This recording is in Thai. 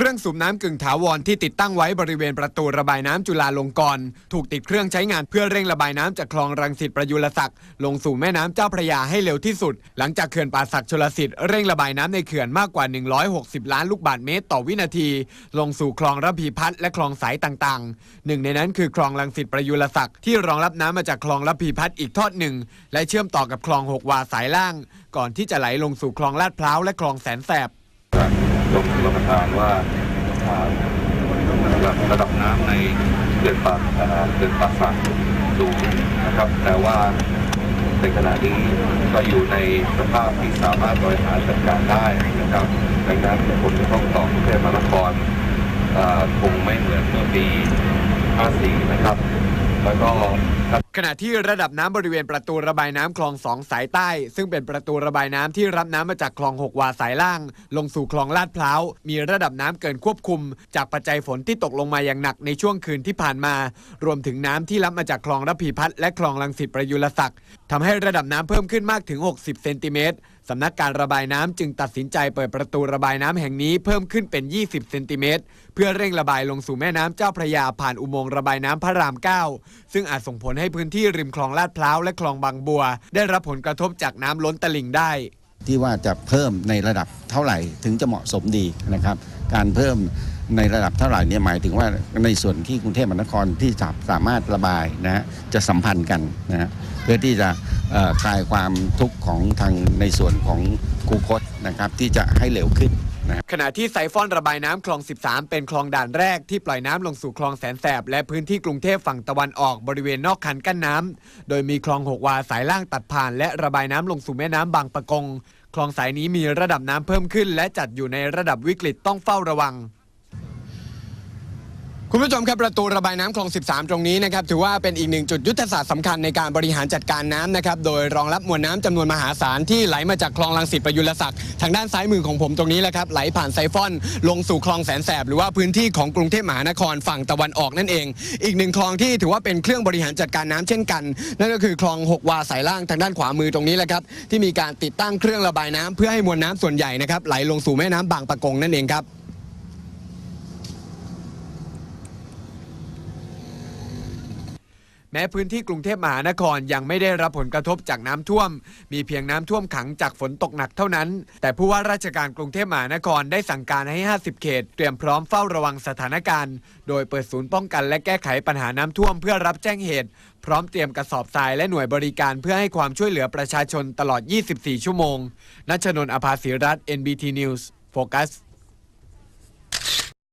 เครื่องสูบน้ำกึ่งถาวรที่ติดตั้งไว้บริเวณประตูระบายน้ำจุฬาลงกรณ์ถูกติดเครื่องใช้งานเพื่อเร่งระบายน้ำจากคลองรังสิตประยุรศักดิ์ลงสู่แม่น้ำเจ้าพระยาให้เร็วที่สุด หลังจากเขื่อนป่าศักดิ์ชลสิทธิ์เร่งระบายน้ำในเขื่อนมากกว่า 160 ล้านลูกบาศก์เมตรต่อวินาที ลงสู่คลองระพีพัฒน์และคลองสายต่างๆ หนึ่งในนั้นคือคลองรังสิตประยุรศักดิ์ที่รองรับน้ำมาจากคลองระพีพัฒน์อีกทอดหนึ่ง และเชื่อมต่อกับคลองหกวาสายล่าง ก่อนที่จะไหลลงสู่คลองลาดพร้าวและคลองแสนแสบ ลงรับประทานว่าอ่าระดับน้ำในเขื่อนปากอ่าเขื่อนปากสักสูงนะครับ แต่ว่าในขณะนี้ก็อยู่ในสภาพที่สามารถบริหารจัดการได้นะครับดังนั้นผลกระทบต่อกรุงเทพมหานครคงไม่เหมือนเมื่อปี 54 นะครับ แล้วก็ขณะที่ระดับน้ำบริเวณประตูระบายน้ำคลองสองสายใต้ ซึ่งเป็นประตูระบายน้ำที่รับน้ำมาจากคลองหกวาสายล่าง ลงสู่คลองลาดพร้าว มีระดับน้ำเกินควบคุม จากปัจจัยฝนที่ตกลงมาอย่างหนักในช่วงคืนที่ผ่านมา รวมถึงน้ำที่รับมาจากคลองระพีพัฒน์และคลองลังสิตประยุรศักดิ์ทำให้ระดับน้ำเพิ่มขึ้นมากถึง 60 เซนติเมตรสำนักการระบายน้ำจึงตัดสินใจเปิดประตูระบายน้ำแห่งนี้เพิ่มขึ้นเป็น 20 เซนติเมตร เพื่อเร่งระบายลงสู่แม่น้ำเจ้าพระยาผ่านอุโมงค์ระบายน้ำพระราม 9 ซึ่งอาจส่งผลให้พื้ื้นที่ริมคลองลาดพร้าวและคลองบางบัว ได้รับผลกระทบจากน้ำล้นตลิ่งได้ ที่ว่าจะเพิ่มในระดับเท่าไหร่ถึงจะเหมาะสมดีนะครับ การเพิ่มในระดับเท่าไหร่เนี่ยหมายถึงว่าในส่วนที่กรุงเทพมหานครที่จะสามารถระบายนะฮะจะสัมพันธ์กันนะฮะเพื่อที่จะคลายความทุกข์ของทางในส่วนของคูคตนะครับที่จะให้เร็วขึ้น นะครับขณะที่ไซฟอนระบายน้ำคลอง 13 เป็นคลองด่านแรกที่ปล่อยน้ำลงสู่คลองแสนแสบ และพื้นที่กรุงเทพฝั่งตะวันออกบริเวณนอกคันกั้นน้ำโดยมีคลองหกวาสายล่างตัดผ่าน และระบายน้ำลงสู่แม่น้ำบางปะกง คลองสายนี้มีระดับน้ำเพิ่มขึ้น และจัดอยู่ในระดับวิกฤตต้องเฝ้าระวัง คุณผู้ชมครับประตูระบายน้ำคลอง 13 ตรงนี้นะครับถือว่าเป็นอีกหนึ่งจุดยุทธศาสตร์สำคัญในการบริหารจัดการน้ำนะครับโดยรองรับมวลน้ำจำนวนมหาศาลที่ไหลมาจากคลองลังสิตประยุรศักดิ์ทางด้านซ้ายมือของผมตรงนี้แหละครับไหลผ่านไซฟอน ลงสู่คลองแสนแสบหรือว่าพื้นที่ของกรุงเทพมหานครฝั่งตะวันออกนั่นเอง อีกหนึ่งคลองที่ถือว่าเป็นเครื่องบริหารจัดการน้ำเช่นกัน นั่นก็คือคลองหกวาสายล่างทางด้านขวามือตรงนี้แหละครับที่มีการติดตั้งเครื่องระบายน้ำเพื่อให้มวลน้ำส่วนใหญ่นะครับไหลลงสู่แม่น้ำบางปะกงนั่นเองครับ แม้พื้นที่กรุงเทพมหานครยังไม่ได้รับผลกระทบจากน้ำท่วม มีเพียงน้ำท่วมขังจากฝนตกหนักเท่านั้น แต่ผู้ว่าราชการกรุงเทพมหานครได้สั่งการให้ 50 เขต เตรียมพร้อมเฝ้าระวังสถานการณ์ โดยเปิดศูนย์ป้องกันและแก้ไขปัญหาน้ำท่วมเพื่อรับแจ้งเหตุ พร้อมเตรียมกระสอบทรายและหน่วยบริการเพื่อให้ความช่วยเหลือประชาชนตลอด 24 ชั่วโมงนัชนนท์อภาสิรัตน์ NBT News โฟกัส